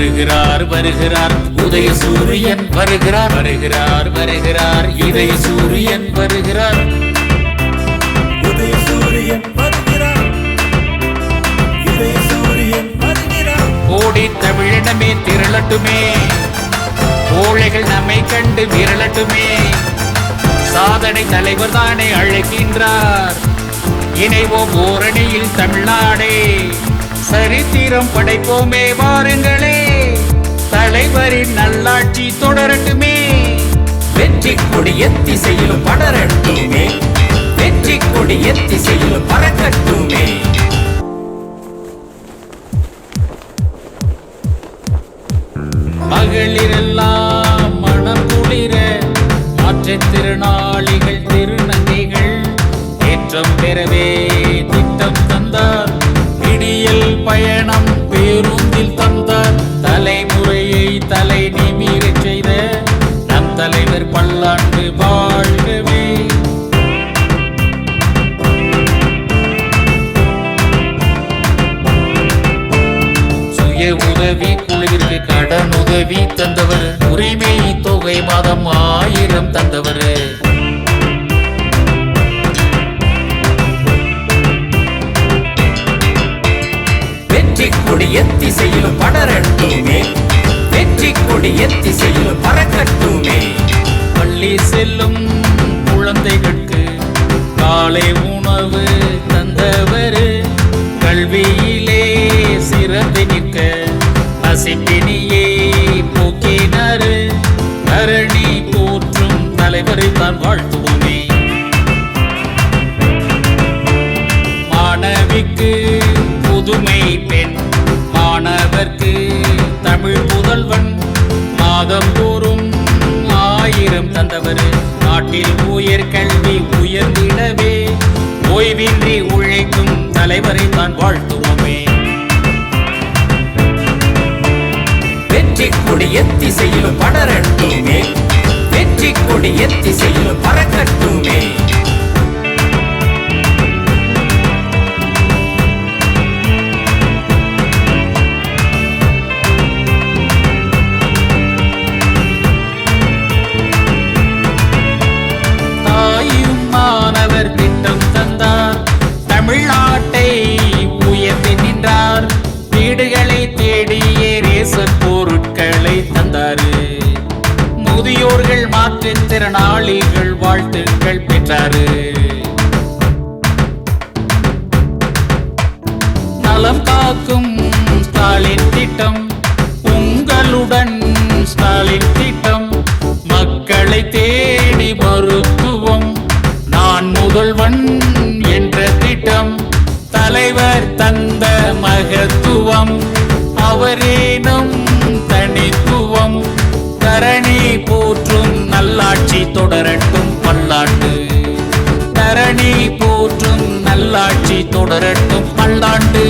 வருகிறார் வருகிறார். உதய சூரியன் வருகிறார். வருகிறார் வருகிறார். இதய சூரியன் வருகிறார். உதய சூரியன் வருகிறார். இதய சூரியன் வருகிறார். கோடி தமிழினமே திரளட்டுமே. கோழைகள் நம்மை கண்டு விரளட்டுமே. சாதனை தலைவர் தானே அழைக்கின்றார். இணைவோம் ஓரணியில் தமிழ்நாடே. சரித்திரம் படைப்போமே வாருங்களே. தலைவரின் நல்லாட்சி தொடரட்டுமே. வெற்றி கொடி எத்திசையிலும் படரட்டுமே. வெற்றி கொடி எத்திசையிலும் பறக்கட்டுமே. மகளிரெல்லாம் தலைவர் பல்லாண்டு வாழ்கவே. சுய உதவி குழுவிற்கு கடன் உதவி தந்தவர். உரிமை தொகை மாதம் ஆயிரம் தந்தவர். வெற்றி கொடி எத்திசையிலும் படரட்டுமே. வெற்றி கொடி எத்திசையிலும் பறக்கட்டுமே. பள்ளி செல்லும் குழந்தைகளுக்கு காலை உணவு தந்தவர். கல்வியிலே சிறந்து நிற்க பசிப்பினியே போக்கினார். கரணி போற்றும் தலைவரை தான் வாழ்த்துவோமே. மாணவிக்கு புதுமை பெண். மாணவர்க்கு தமிழ் புதல்வன் மாதம் தோறும் தந்தவர். நாட்டில் உயர் கல்வி உயர்ந்திடவே. ஓய்வின்றி உழைக்கும் தலைவரை தான் வாழ்த்துவோமே. வெற்றி கொடி எத்திசையிலும் படரட்டுமே. வெற்றி கொடி எத்திசையிலும் பறக்கட்டுமே. நலம் காக்கும் ஸ்டாலின் திட்டம். உங்களுடன் ஸ்டாலின் திட்டம். மக்களை தேடி மருத்துவம். நான் முதல்வன் என்ற திட்டம். தலைவர் தந்த மகத்துவம். அவரேனும் தனித்துவம். தரணி போற்றும் நல்லாட்சி தொடரட்டும் பல்லாண்டு தரணி போற்றும் தொடரட்டும் பல்லாண்டு.